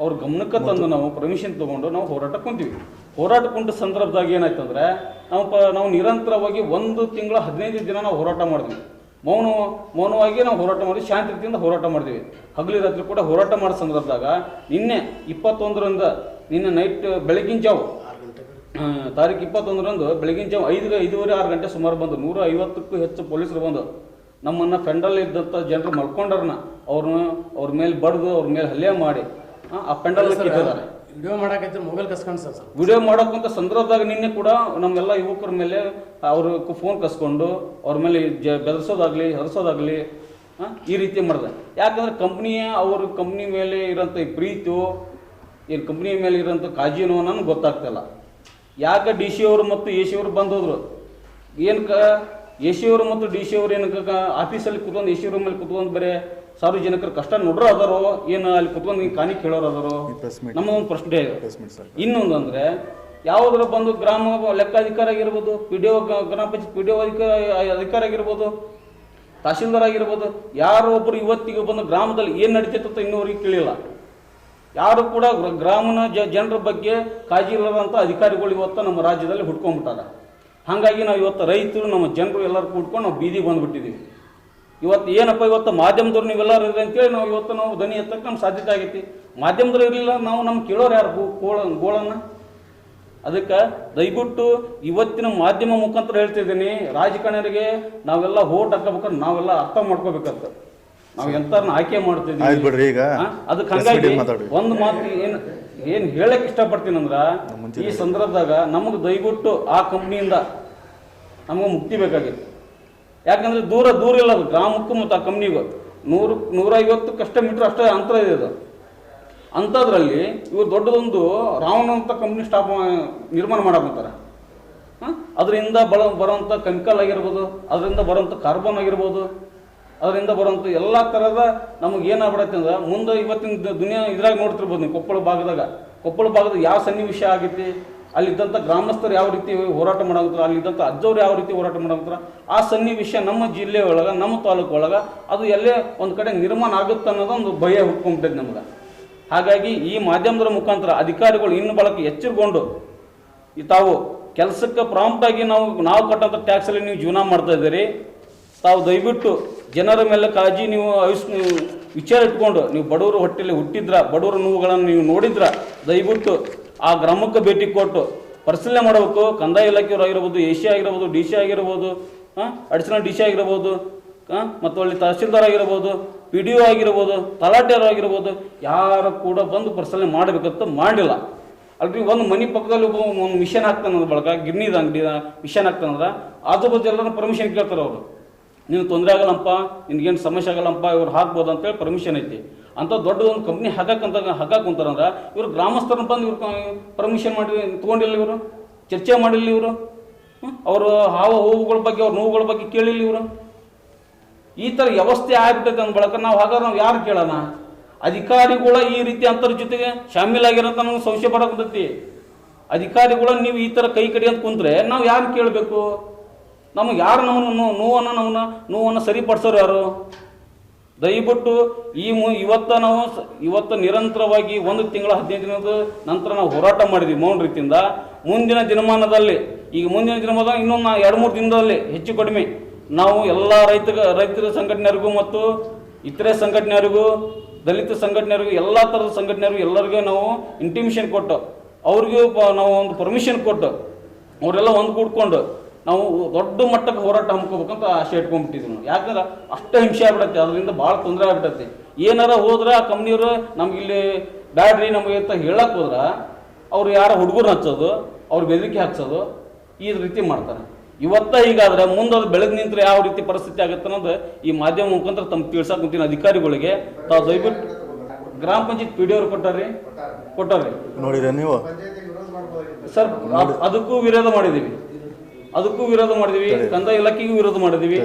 ಅವ್ರ ಗಮನಕ್ಕೆ ತಂದು ನಾವು ಪರ್ಮಿಷನ್ ತೊಗೊಂಡು ನಾವು ಹೋರಾಟ ಕುಂತೀವಿ ಹೋರಾಟ ಕುಂತ ಸಂದರ್ಭದಾಗ ಏನಾಯ್ತಂದ್ರೆ ನಾವು ಪ ನಾವು ನಿರಂತರವಾಗಿ ಒಂದು ತಿಂಗಳ ಹದಿನೈದು ದಿನ ನಾವು ಹೋರಾಟ ಮಾಡಿದ್ವಿ. ಮೌನ ಮೌನವಾಗಿ ನಾವು ಹೋರಾಟ ಮಾಡಿ ಶಾಂತಿ ರೀತಿಯಿಂದ ಹೋರಾಟ ಮಾಡ್ತೀವಿ ಹಗಲಿ ರಾತ್ರಿ ಕೂಡ ಹೋರಾಟ ಮಾಡೋ ಸಂದರ್ಭದಾಗ ನಿನ್ನೆ ಇಪ್ಪತ್ತೊಂದರಂದು ನಿನ್ನೆ ನೈಟ್ ಬೆಳಗಿನ ಜಾವು ತಾರೀಕು ಇಪ್ಪತ್ತೊಂದರಂದು ಬೆಳಗಿನ ಜಾವ ಐದು ಐದೂವರೆ ಆರು ಗಂಟೆ ಸುಮಾರು ಬಂದು ನೂರ ಐವತ್ತಕ್ಕೂ ಹೆಚ್ಚು ಪೊಲೀಸರು ಬಂದು ನಮ್ಮನ್ನು ಪೆಂಡಲ್ ಇದ್ದಂಥ ಜನರು ಮಲ್ಕೊಂಡ್ರನ್ನ ಅವ್ರನ್ನ ಅವ್ರ ಮೇಲೆ ಬಡ್ದು ಅವ್ರ ಮೇಲೆ ಹಲ್ಲೆ ಮಾಡಿ ಆ, ಆ ಪೆಂಡಲ್ ಕಿತ್ತಿದ್ದಾರೆ ವಿಡಿಯೋ ಮಾಡಕೈತಿ ಮೊಬೈಲ್ ಕಸ್ಕೊಂಡು ಸರ್. ವಿಡಿಯೋ ಮಾಡೋಕ್ಕಂತ ಸಂದರ್ಭದಾಗ ನಿನ್ನೆ ಕೂಡ ನಮ್ಮೆಲ್ಲ ಯುವಕರ ಮೇಲೆ ಅವ್ರ ಫೋನ್ ಕಸ್ಕೊಂಡು ಅವ್ರ ಮೇಲೆ ಜ ಬೆದರ್ಸೋದಾಗ್ಲಿ, ಹರಿಸೋದಾಗ್ಲಿ ಈ ರೀತಿ ಮಾಡಿದೆ. ಯಾಕಂದ್ರೆ ಕಂಪ್ನಿಯ ಅವ್ರ ಕಂಪ್ನಿ ಮೇಲೆ ಇರೋಂಥ ಈ ಏನು ಈ ಕಂಪ್ನಿ ಮೇಲೆ ಇರೋಂಥ ಕಾಳಜಿನೋ ನನಗೆ ಗೊತ್ತಾಗ್ತಿಲ್ಲ ಯಾಕೆ ಡಿ ಸಿ ಅವರು ಮತ್ತು ಎ ಸಿ ಅವರು ಬಂದೋದ್ರು ಏನಕ್ಕೆ ಎ ಸಿ ಅವರು ಮತ್ತು ಡಿ ಸಿ ಅವರು ಏನಕ್ಕೆ ಆಫೀಸಲ್ಲಿ ಕುತ್ಕೊಂಡು ಎ ಸಿ ರೂಮಲ್ಲಿ ಕುತ್ಕೊಂಡು ಬರೀ ಸಾರ್ವಜನಿಕರ ಕಷ್ಟ ನೋಡ್ರ ಅದಾರು ಏನು ಅಲ್ಲಿ ಕುತ್ಕೊಂಡು ಹಿಂಗೆ ಕಾನಿ ಕೇಳೋರು ಅದಾರೋ ನಮ್ಮ ಒಂದು ಪ್ರಶ್ನೆ ಇನ್ನೊಂದು ಅಂದ್ರೆ ಯಾವ್ದ್ರ ಬಂದು ಗ್ರಾಮ ಲೆಕ್ಕಾಧಿಕಾರ ಆಗಿರ್ಬೋದು ಪಿ ಡಿ ಒ ಗ್ರಾಮ ಪಂಚಾಯತ್ ಪಿ ಡಿ ಓ ಅಧಿಕಾರ ಅಧಿಕಾರ ಆಗಿರ್ಬೋದು ತಹಶೀಲ್ದಾರ್ ಆಗಿರ್ಬೋದು ಯಾರೋ ಒಬ್ಬರು ಇವತ್ತಿಗೆ ಬಂದು ಗ್ರಾಮದಲ್ಲಿ ಏನು ನಡೀತೈತೆ ಅಂತ ಇನ್ನೂವರೆಗೆ ಕೇಳಿಲ್ಲ. ಯಾರು ಕೂಡ ಗ್ರಾಮನ ಜ ಜನರ ಬಗ್ಗೆ ಕಾಳಜಿ ಇಲ್ಲದಂಥ ಅಧಿಕಾರಿಗಳು ಇವತ್ತು ನಮ್ಮ ರಾಜ್ಯದಲ್ಲಿ ಹುಡ್ಕೊಂಡ್ಬಿಟ್ಟಾರ. ಹಾಗಾಗಿ ನಾವು ಇವತ್ತು ರೈತರು ನಮ್ಮ ಜನರು ಎಲ್ಲರೂ ಕೂಡ್ಕೊಂಡು ನಾವು ಬೀದಿಗೆ ಬಂದುಬಿಟ್ಟಿದ್ದೀವಿ ಇವತ್ತು ಏನಪ್ಪ ಇವತ್ತು ಮಾಧ್ಯಮದವ್ರು ನೀವೆಲ್ಲರೂ ಇರ್ರಿ ಅಂತೇಳಿ ನಾವು ಇವತ್ತು ನಾವು ಧ್ವನಿ ಎತ್ತಕ್ಕೆ ನಮ್ಮ ಸಾಧ್ಯತೆ ಆಗೈತಿ. ಮಾಧ್ಯಮದವ್ರು ಇರಲಿಲ್ಲ ನಾವು ನಮ್ಮ ಕೇಳೋರು ಯಾರು? ಗೋ- ಗೋಳ ಗೋಳನ್ನು? ಅದಕ್ಕೆ ದಯವಿಟ್ಟು ಇವತ್ತಿನ ಮಾಧ್ಯಮ ಮುಖಾಂತರ ಹೇಳ್ತಿದ್ದೀನಿ ರಾಜಕಾರಣಿಯರಿಗೆ ನಾವೆಲ್ಲ ಓಟ್ ಹಾಕೋಬೇಕಾದ್ರೆ ನಾವೆಲ್ಲ ಅರ್ಥ ಮಾಡ್ಕೋಬೇಕಂತ. ನಾವು ಎಂತರನ್ನ ಆಯ್ಕೆ ಮಾಡ್ತಿದೀವಿ ಮಾಡ್ತಿದ್ದೀವಿ ಈಗ. ಅದಕ್ಕೆ ಹಂಗಾಗಿ ಒಂದು ಮಾತು ಏನು ಏನು ಹೇಳಕ್ಕೆ ಇಷ್ಟಪಡ್ತೀನಿ ಅಂದ್ರ ಈ ಸಂದರ್ಭದಾಗ ನಮಗೆ ದಯವಿಟ್ಟು ಆ ಕಂಪ್ನಿಯಿಂದ ನಮಗೆ ಮುಕ್ತಿ ಬೇಕಾಗಿತ್ತು. ಯಾಕಂದ್ರೆ ದೂರ ದೂರ ಇಲ್ಲ ಅದು ಗ್ರಾಮಕ್ಕೂ ಮತ್ತು ಆ ಕಂಪ್ನಿಗೂ. ನೂರು, ನೂರೈವತ್ತು ಕಷ್ಟ ಮೀಟರ್ ಅಷ್ಟೇ ಅಂತರ ಇದೆ ಅದು. ಅಂಥದ್ರಲ್ಲಿ ಇವರು ದೊಡ್ಡದೊಂದು ರಾವಣ ಅಂತ ಕಂಪ್ನಿ ಸ್ಟಾಪ್ ನಿರ್ಮಾಣ ಮಾಡಕಂತಾರೆ ಅದರಿಂದ ಬಳ ಬರೋಂಥ ಕೆಮಿಕಲ್ ಆಗಿರ್ಬೋದು, ಅದರಿಂದ ಬರೋಂಥ ಕಾರ್ಬನ್ ಆಗಿರ್ಬೋದು, ಅದರಿಂದ ಬರೋಂಥ ಎಲ್ಲ ಥರದ ನಮಗೆ ಏನಾಗ್ಬಿಡತ್ತೆ ಅಂದ್ರೆ ಮುಂದೆ ಇವತ್ತಿನ ದುನಿಯಾ ಇದ್ರಾಗ ನೋಡ್ತಿರ್ಬೋದು ನೀವು ಕೊಪ್ಪಳ ಭಾಗದಾಗ. ಕೊಪ್ಪಳ ಭಾಗದ ಯಾವ ಸನ್ನಿವೇಶ ಆಗೈತಿ? ಅಲ್ಲಿದ್ದಂಥ ಗ್ರಾಮಸ್ಥರು ಯಾವ ರೀತಿ ಹೋರಾಟ ಮಾಡಾಕತ್ತಾರ, ಅಲ್ಲಿದ್ದಂಥ ಅಜ್ಜವ್ರು ಯಾವ ರೀತಿ ಹೋರಾಟ ಮಾಡಾಕತ್ತಾರ, ಆ ಸನ್ನಿವೇಶ ನಮ್ಮ ಜಿಲ್ಲೆ ಒಳಗೆ, ನಮ್ಮ ತಾಲೂಕು ಒಳಗೆ, ಅದು ಎಲ್ಲೇ ಒಂದು ಕಡೆ ನಿರ್ಮಾಣ ಆಗುತ್ತೆ ಅನ್ನೋದು ಒಂದು ಭಯ ಹುಟ್ಕೊಂಬಿಟ್ಟೈತೆ ನಮ್ಗೆ. ಹಾಗಾಗಿ ಈ ಮಾಧ್ಯಮದ ಮುಖಾಂತರ ಅಧಿಕಾರಿಗಳು ಇನ್ನು ಬಳಕೆ ಈ ತಾವು ಕೆಲಸಕ್ಕೆ ಪ್ರಾಂಪ್ಟ್ ಆಗಿ ನಾವು ನಾವು ಕಟ್ಟಂಥ ಟ್ಯಾಕ್ಸಲ್ಲಿ ನೀವು ಜೀವನ ಮಾಡ್ತಾ ಇದ್ದೀರಿ. ತಾವು ದಯವಿಟ್ಟು ಜನರ ಮೇಲೆ ಕಾಳಜಿ ನೀವು ಆಯುಷ್, ನೀವು ವಿಚಾರ ಇಟ್ಕೊಂಡು, ನೀವು ಬಡವರು ಹೊಟ್ಟೆಲಿ ಹುಟ್ಟಿದ್ರ, ಬಡವರ ನೋವುಗಳನ್ನು ನೀವು ನೋಡಿದ್ರ, ದಯವಿಟ್ಟು ಆ ಗ್ರಾಮಕ್ಕೆ ಭೇಟಿ ಕೊಟ್ಟು ಪರಿಶೀಲನೆ ಮಾಡಬೇಕು. ಕಂದಾಯ ಇಲಾಖೆಯವರು ಆಗಿರ್ಬೋದು, ಎ ಸಿ ಆಗಿರ್ಬೋದು, ಡಿ ಸಿ ಆಗಿರ್ಬೋದು ಅಡಿಷನಲ್ ಡಿ ಸಿ ಆಗಿರ್ಬೋದು ಮತ್ತು ಅಲ್ಲಿ ತಹಸೀಲ್ದಾರ್ ಆಗಿರ್ಬೋದು, ಪಿ ಡಿ ಒ ಆಗಿರ್ಬೋದು ತಲಾಟೆಯರು ಆಗಿರ್ಬೋದು, ಯಾರು ಕೂಡ ಬಂದು ಪರಿಶೀಲನೆ ಮಾಡಬೇಕಂತ ಮಾಡಿಲ್ಲ. ಅಲ್ರಿ, ಒಂದು ಮನೆ ಪಕ್ಕದಲ್ಲಿ ಒಂದು ಮಿಷನ್ ಹಾಕ್ತಾನಂದ್ರೆ ಬಳಕ ಗಿರ್ನಿದ ಅಂಗಡಿ ಮಿಷನ್ ಹಾಕ್ತಾನಂದ್ರೆ ಅದ್ರ ಬಗ್ಗೆ ಎಲ್ಲರೂ ಪರ್ಮಿಷನ್ ಕೇಳ್ತಾರೆ ಅವರು. ನೀನು ತೊಂದರೆ ಆಗಲ್ಲಪ್ಪ, ನಿನಗೇನು ಸಮಸ್ಯೆ ಆಗಲ್ಲಪ್ಪ, ಇವ್ರು ಹಾಕ್ಬೋದು ಅಂತೇಳಿ ಪರ್ಮಿಷನ್ ಐತಿ. ಅಂತ ದೊಡ್ಡದೊಂದು ಕಂಪ್ನಿ ಹಾಕಕ್ಕಂತ ಹಾಕಕ್ಕೆ ಕುಂತಾರಂದ್ರೆ ಇವರು ಗ್ರಾಮಸ್ಥರನ್ನ ಬಂದು ಇವ್ರು ಪರ್ಮಿಷನ್ ಮಾಡಿ ತೊಗೊಂಡಿಲ್ಲ ಇವರು? ಚರ್ಚೆ ಮಾಡಿಲ್ಲ ಇವರು? ಅವರು ಹಾವು ಹೂವುಗಳ ಬಗ್ಗೆ, ಅವ್ರ ನೋವುಗಳ ಬಗ್ಗೆ ಕೇಳಿಲ್ಲ ಇವರು? ಈ ಥರ ವ್ಯವಸ್ಥೆ ಆಗ್ಬಿಟ್ಟೈತೆ ಅಂದ ಬಳಕ ನಾವು ಹಾಗಾದ್ರೆ ನಾವು ಯಾರು ಕೇಳೋಣ? ಅಧಿಕಾರಿಗಳ ಈ ರೀತಿ ಅಂತರ ಜೊತೆಗೆ ಶಾಮೀಲಾಗಿರೋಂಥ ನಮ್ಗೆ ಸಂಶಯ ಬರಕತ್ತೈತಿ ಅಧಿಕಾರಿಗಳ ನೀವು ಈ ಥರ ಕೈ ಕಡಿ ಅಂತ ಕುಂತ್ರೆ ನಾವು ಯಾರು ಕೇಳಬೇಕು? ನಮಗೆ ಯಾರು ನಮ್ಮನ್ನು ನೋವನ್ನು ನಮ್ಮನ್ನ ನೋವನ್ನು ಸರಿಪಡಿಸೋರು ಯಾರು? ದಯವಿಟ್ಟು ಈ ಮು, ಇವತ್ತ ನಾವು ಇವತ್ತು ನಿರಂತರವಾಗಿ ಒಂದು ತಿಂಗಳ ಹದಿನೈದು ದಿನದ ನಂತರ ನಾವು ಹೋರಾಟ ಮಾಡಿದ್ವಿ ಮೌನ ರೀತಿಯಿಂದ. ಮುಂದಿನ ದಿನಮಾನದಲ್ಲಿ, ಈಗ ಮುಂದಿನ ದಿನಮಾನ ಇನ್ನೊಂದು ನಾ ಎರಡು ಮೂರು ದಿನದಲ್ಲಿ ಹೆಚ್ಚು ಕಡಿಮೆ ನಾವು ಎಲ್ಲ ರೈತ ರೈತರ ಸಂಘಟನೆಯರಿಗೂ ಮತ್ತು ಇತರೆ ಸಂಘಟನೆಯರಿಗೂ, ದಲಿತ ಸಂಘಟನೆಯರಿಗೂ, ಎಲ್ಲ ಥರದ ಸಂಘಟನೆಯರಿಗೂ ಎಲ್ಲರಿಗೂ ನಾವು ಇಂಟಿಮಿಷನ್ ಕೊಟ್ಟು, ಅವ್ರಿಗೂ ನಾವು ಒಂದು ಪರ್ಮಿಷನ್ ಕೊಟ್ಟು, ಅವರೆಲ್ಲ ಒಂದು ಕೂಡ್ಕೊಂಡು ನಾವು ದೊಡ್ಡ ಮಟ್ಟಕ್ಕೆ ಹೋರಾಟ ಹಮ್ಕೋಬೇಕಂತ ಆಸೆ ಇಟ್ಕೊಂಡ್ಬಿಟ್ಟಿದ್ವಿ ನಾವು. ಯಾಕಂದ್ರೆ ಅಷ್ಟು ಹಿಂಸೆ ಆಗ್ಬಿಡತ್ತೆ ಅದರಿಂದ ಭಾಳ ತೊಂದರೆ ಆಗ್ಬಿಡತ್ತೆ. ಏನಾರ ಹೋದ್ರೆ ಆ ಕಂಪ್ನಿಯವರು ನಮ್ಗೆ ಇಲ್ಲಿ ಬ್ಯಾಡ್ರಿ ನಮಗೆ ಅಂತ ಹೇಳಕ್ಕೆ ಹೋದ್ರೆ ಅವ್ರು ಯಾರ ಹುಡುಗರು ಹಚ್ಚೋದು ಅವ್ರು ಬೆದರಿಕೆ ಹಾಕ್ಸೋದು ಈ ರೀತಿ ಮಾಡ್ತಾರೆ. ಇವತ್ತ ಹೀಗಾದ್ರೆ ಮುಂದೆ ಅದು ಬೆಳೆದು ನಿಂತರೆ ಯಾವ ರೀತಿ ಪರಿಸ್ಥಿತಿ ಆಗುತ್ತೆ ಅನ್ನೋದು ಈ ಮಾಧ್ಯಮ ಮುಖಾಂತರ ತಮ್ಮ ತಿಳಿಸಕ್ ಮುಂತಿನ ಅಧಿಕಾರಿಗಳಿಗೆ ತಾವು ದಯವಿಟ್ಟು ಗ್ರಾಮ ಪಂಚಾಯತ್ ಪಿ ಡಿ ಅವ್ರು ಕೊಟ್ಟಾರ್ರಿ? ಕೊಟ್ಟಾರ್ರಿ. ನೋಡಿದ್ರೆ ನೀವು? ಸರ್ ಅದ್- ಅದಕ್ಕೂ ವಿರೋಧ ಮಾಡಿದೀವಿ ಅದಕ್ಕೂ ವಿರೋಧ ಮಾಡಿದೀವಿ ಕಂದಾಯ ಇಲಾಖೆಗೂ ವಿರೋಧ ಮಾಡಿದೀವಿ.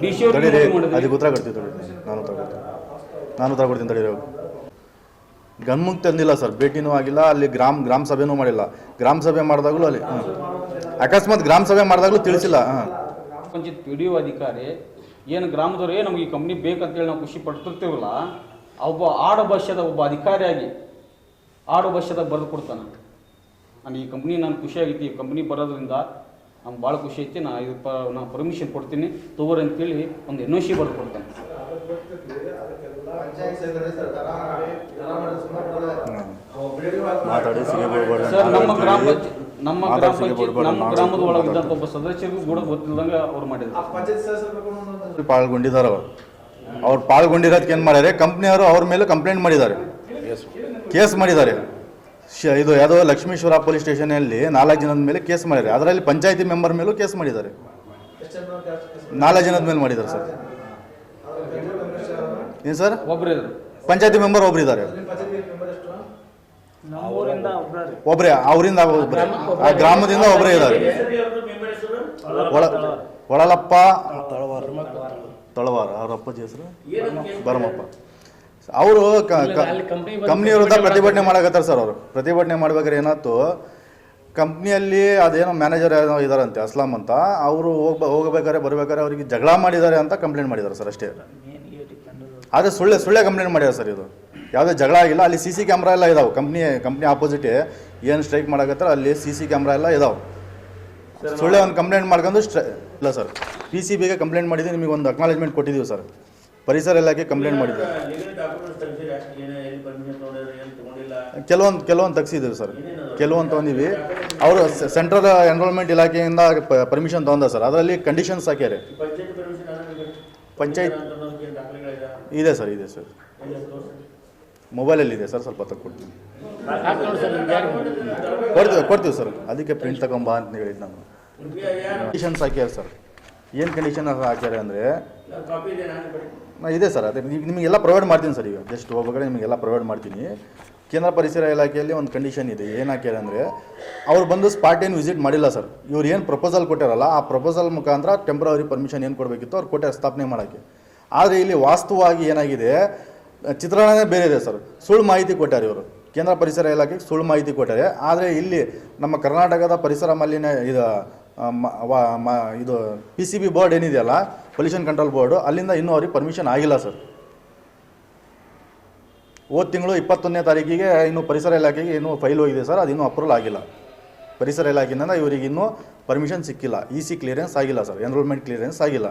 ಡಿ ಸಿ ಅವ್ರಿಗೂ ವಿರೋಧ ಮಾಡಿದೀವಿ. ಅದಕ್ಕೆ ಉತ್ತರ ಕೊಡ್ತೀವಿ ತಡೀರಿ ನಾನು ನಾನು ತಡೀರಿ ತಂದಿಲ್ಲ ಸರ್ ಭೇಟಿನೂ ಆಗಿಲ್ಲ ಅಲ್ಲಿ ಗ್ರಾಮ ಗ್ರಾಮ ಸಭೆನೂ ಮಾಡಿಲ್ಲ. ಗ್ರಾಮ ಸಭೆ ಮಾಡಿದಾಗಲೂ ಅಲ್ಲಿ ಅಕಸ್ಮಾತ್ ಗ್ರಾಮ ಸಭೆ ಮಾಡಿದಾಗಲೂ ತಿಳಿಸಿಲ್ಲ ಹಾಂ ಪಂಚಾಯತ್ ಪಿ ಡಿ ಒ ಅಧಿಕಾರಿ ಏನು ಗ್ರಾಮದವ್ರು ನಮಗೆ ಈ ಕಂಪ್ನಿ ಬೇಕಂತೇಳಿ ನಾವು ಖುಷಿ ಪಡ್ತಿರ್ತೀವಲ್ಲ ಒಬ್ಬ ಆಡು ಭಾಷೆದ ಒಬ್ಬ ಅಧಿಕಾರಿಯಾಗಿ ಆಡು ಭಾಷೆದಾಗ ಬರೆದು ಕೊಡ್ತಾನೆ. ನಾನು ಈ ಕಂಪ್ನಿ ನಾನು ಖುಷಿಯಾಗಿತ್ತು ಈ ಕಂಪ್ನಿ ಬರೋದ್ರಿಂದ ನಮ್ಗೆ ಭಾಳ ಖುಷಿ ಐತಿ. ನಾ ಇದು ಪ ನಾನು ಪರ್ಮಿಷನ್ ಕೊಡ್ತೀನಿ. ತಗೋರಿ ಅಂತೇಳಿ ಒಂದು ಎನ್ ಒ ಸಿ ಬರೆದು ಕೊಡ್ತಾನೆ. ಸರ್ ನಮ್ಮ ಗ್ರಾಮ ನಮ್ಮ ಗ್ರಾಮ ಪಂಚಾಯತ್ ನಮ್ಮ ಗ್ರಾಮದ. ಒಳಗಿದ್ದಂಥ ಒಬ್ಬ ಸದಸ್ಯರಿಗೂ ಕೂಡ ಗೊತ್ತಿಲ್ಲದಂಗೆ ಅವ್ರು ಮಾಡಿದ್ರು. ಪಾಲ್ಗೊಂಡಿದ್ದಾರೆ ಅವರು. ಅವ್ರು ಪಾಲ್ಗೊಂಡಿರೋದಕ್ಕೆ ಏನು ಮಾಡ್ಯಾರೆ? ಕಂಪ್ನಿಯವರು ಅವ್ರ ಮೇಲೆ ಕಂಪ್ಲೇಂಟ್ ಮಾಡಿದ್ದಾರೆ. ಕೇಸ್ ಮಾಡಿದ್ದಾರೆ. ಶ- ಇದು ಯಾವುದೋ ಲಕ್ಷ್ಮೀಶ್ವರ ಪೊಲೀಸ್ ಸ್ಟೇಷನಲ್ಲಿ ನಾಲ್ಕು ಜನದ ಮೇಲೆ ಕೇಸ್ ಮಾಡಿದ್ದಾರೆ. ಅದರಲ್ಲಿ ಪಂಚಾಯತಿ ಮೆಂಬರ್ ಮೇಲೂ ಕೇಸ್ ಮಾಡಿದ್ದಾರೆ. ನಾಲ್ಕು ಜನದ ಮೇಲೆ ಮಾಡಿದ್ದಾರೆ ಸರ್. ಏನು ಸರ್? ಪಂಚಾಯಿತಿ ಪಂಚಾಯತಿ ಮೆಂಬರ್ ಒಬ್ರು ಇದ್ದಾರೆ. ಒಬ್ರೇ ಅವರಿಂದ ಒಬ್ಬರೇ ಆ ಗ್ರಾಮದಿಂದ ಒಬ್ಬರೇ ಇದ್ದಾರೆ. ಒಳ ಒಳಲಪ್ಪ ತಳವಾರ. ಅವರಪ್ಪ ಅಪ್ಪಾಜಿ ಹೆಸರು? ಬರಮಪ್ಪ. ಅವರು ಕಂಪ್ನಿ ವಿರುದ್ಧ ಪ್ರತಿಭಟನೆ ಮಾಡಕತ್ತಾರ. ಸರ್ ಅವರು. ಪ್ರತಿಭಟನೆ ಮಾಡ್ಬೇಕಾದ್ರೆ ಏನಾಯ್ತು? ಕಂಪ್ನಿಯಲ್ಲಿ ಅದೇನೋ ಮ್ಯಾನೇಜರ್ ಏನೋ ಇದಾರಂತೆ ಅಸ್ಲಾಂ ಅಂತ. ಅವರು ಹೋಗ್ಬ ಹೋಗಬೇಕಾದ್ರೆ ಬರ್ಬೇಕಾದ್ರೆ ಅವರಿಗೆ ಜಗಳ ಮಾಡಿದ್ದಾರೆ ಅಂತ ಕಂಪ್ಲೇಂಟ್ ಮಾಡಿದ್ದಾರೆ ಸರ್ ಅಷ್ಟೇ. ಆದರೆ ಸುಳ್ಳೆ ಸುಳ್ಳೆ ಕಂಪ್ಲೇಂಟ್ ಮಾಡ್ಯಾರ ಸರ್ ಇದು. ಯಾವುದೇ ಜಗಳ ಆಗಿಲ್ಲ ಅಲ್ಲಿ ಸಿ ಸಿ ಕ್ಯಾಮ್ರಾ ಎಲ್ಲ ಇದಾವೆ. ಕಂಪ್ನಿ ಕಂಪ್ನಿ ಆಪೋಸಿಟ್ ಏನು ಸ್ಟ್ರೈಕ್ ಮಾಡಕತ್ತಾರ ಅಲ್ಲಿ ಸಿ ಸಿ ಕ್ಯಾಮ್ರಾ ಎಲ್ಲ ಇದಾವೆ. ಸುಳ್ಳೆ ಒಂದು ಕಂಪ್ಲೇಂಟ್ ಮಾಡ್ಕೊಂಡು ಸ್ಟ್ರೈ ಇಲ್ಲ ಸರ್ ಪಿ ಸಿ ಬಿಗೆ ಕಂಪ್ಲೇಂಟ್ ಮಾಡಿದ್ದೀವಿ ನಿಮಗೆ ಒಂದು ಅಕ್ನಾಲೇಜ್ಮೆಂಟ್ ಕೊಟ್ಟಿದ್ದೀವಿ ಸರ್. ಪರಿಸರ ಇಲಾಖೆ ಕಂಪ್ಲೇಂಟ್ ಮಾಡಿದ್ರು ಕೆಲವೊಂದು ಕೆಲವೊಂದು ತೆಗ್ಸಿದ್ದೀವಿ ಸರ್. ಕೆಲವೊಂದು ತೊಗೊಂಡಿವಿ. ಅವರು ಸೆಂಟ್ರಲ್ ಎನ್ರೋಲ್ಮೆಂಟ್ ಇಲಾಖೆಯಿಂದ ಪರ್ಮಿಷನ್ ತೊಗೊಂಡ ಸರ್. ಅದರಲ್ಲಿ ಕಂಡೀಷನ್ಸ್ ಹಾಕ್ಯಾರೆ. ಪಂಚಾಯತ್ ಇದೆ ಸರ್ ಇದೆ ಸರ್. ಮೊಬೈಲಲ್ಲಿ ಇದೆ ಸರ್ ಸ್ವಲ್ಪ ತಗೊಡ್ತೀನಿ ಕೊಡ್ತೀವಿ ಕೊಡ್ತೀವಿ ಸರ್. ಅದಕ್ಕೆ ಪ್ರಿಂಟ್ ತಗೊಂಬಾ ಅಂತ ಹೇಳಿದ್ದು ನಾನು. ಕಂಡೀಷನ್ಸ್ ಹಾಕ್ಯಾರ ಸರ್. ಏನು ಕಂಡೀಷನ್ ಹಾಕ್ಯಾರ ಅಂದರೆ ಇದೆ ಸರ್, ಅದೇ ಈಗ ನಿಮಗೆಲ್ಲ ಪ್ರೊವೈಡ್ ಮಾಡ್ತೀನಿ ಸರ್ ಈಗ ಜಸ್ಟ್ ಹೋಗ್ಬೇಕಾದ್ರೆ ನಿಮಗೆಲ್ಲ ಪ್ರೊವೈಡ್ ಮಾಡ್ತೀನಿ. ಕೇಂದ್ರ ಪರಿಸರ ಇಲಾಖೆಯಲ್ಲಿ ಒಂದು ಕಂಡೀಷನ್ ಇದೆ, ಏನು ಹಾಕ್ಯಾರೆ ಅಂದರೆ, ಅವ್ರು ಬಂದು ಸ್ಪಾಟ್ ಏನು ವಿಸಿಟ್ ಮಾಡಿಲ್ಲ ಸರ್. ಇವ್ರು ಏನು ಪ್ರಪೋಸಲ್ ಕೊಟ್ಟಾರಲ್ಲ, ಆ ಪ್ರಪೋಸಲ್ ಮುಖಾಂತರ ಟೆಂಪ್ರವರಿ ಪರ್ಮಿಷನ್ ಏನು ಕೊಡಬೇಕಿತ್ತು, ಅವ್ರು ಕೊಟ್ಟಾರೆ ಸ್ಥಾಪನೆ ಮಾಡೋಕ್ಕೆ. ಆದರೆ ಇಲ್ಲಿ ವಾಸ್ತವವಾಗಿ ಏನಾಗಿದೆ ಚಿತ್ರಣನೇ ಬೇರೆ ಇದೆ ಸರ್, ಸುಳ್ಳು ಮಾಹಿತಿ ಕೊಟ್ಟಾರೆ ಇವರು. ಕೇಂದ್ರ ಪರಿಸರ ಇಲಾಖೆಗೆ ಸುಳ್ಳು ಮಾಹಿತಿ ಕೊಟ್ಟಾರೆ. ಆದರೆ ಇಲ್ಲಿ ನಮ್ಮ ಕರ್ನಾಟಕದ ಪರಿಸರ ಮಾಲಿನ್ಯ, ಇದು ಇದು ಪಿ ಸಿ ಬಿ ಬೋರ್ಡ್ ಏನಿದೆಯಲ್ಲ ಪೊಲ್ಯೂಷನ್ ಕಂಟ್ರೋಲ್ ಬೋರ್ಡು ಅಲ್ಲಿಂದ ಇನ್ನೂ ಅವ್ರಿಗೆ ಪರ್ಮಿಷನ್ ಆಗಿಲ್ಲ ಸರ್. ಹೋದ ತಿಂಗಳು ಇಪ್ಪತ್ತೊಂದನೇ ತಾರೀಕಿಗೆ ಇನ್ನೂ ಪರಿಸರ ಇಲಾಖೆಗೆ ಇನ್ನೂ ಫೈಲ್ ಹೋಗಿದೆ ಸರ್ ಅದು ಇನ್ನೂ ಅಪ್ರೂವಲ್ ಆಗಿಲ್ಲ. ಪರಿಸರ ಇಲಾಖೆಯಿಂದ ಇವರಿಗೆ ಇನ್ನೂ ಪರ್ಮಿಷನ್ ಸಿಕ್ಕಿಲ್ಲ. ಇ ಸಿ ಕ್ಲಿಯರೆನ್ಸ್ ಆಗಿಲ್ಲ ಸರ್ ಎನ್ರೋಲ್ಮೆಂಟ್ ಕ್ಲಿಯರೆನ್ಸ್ ಆಗಿಲ್ಲ.